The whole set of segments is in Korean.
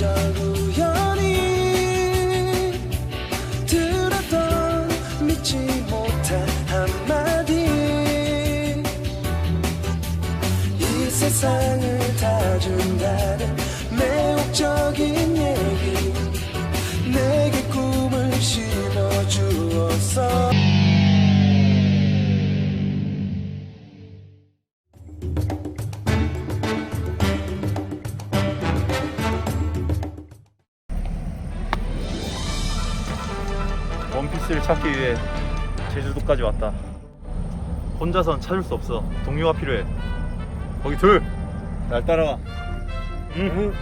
절 우연히 들었던 믿지 못한 한마디. 이 세상을 다 준다는 매혹적인 원피스를 찾기 위해 제주도까지 왔다. 혼자선 찾을 수 없어. 동료가 필요해. 거기 둘! 날 따라와. 응.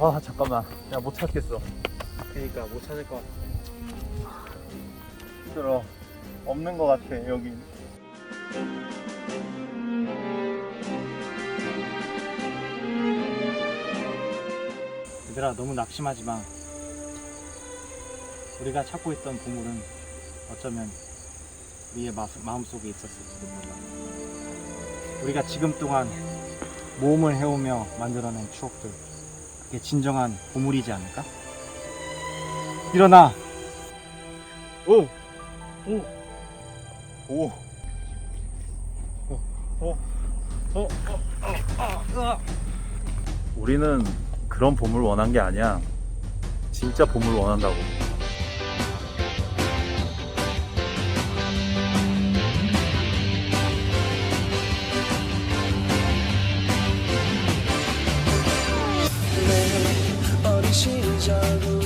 아 잠깐만 야 못 찾겠어 그러니까 못 찾을 것 같아. 힘들어 없는 것 같아 여기 얘들아 너무 낙심하지 마. 우리가 찾고 있던 보물은 어쩌면 우리의 마, 마음속에 있었을지도 몰라. 우리가 지금 동안 모험을 해오며 만들어낸 추억들 그게 진정한 보물이지 않을까? 일어나! 오! 오! 오 어! 우리는 그런 보물 원한 게 아니야 진짜 보물 원한다고 내 어린 시절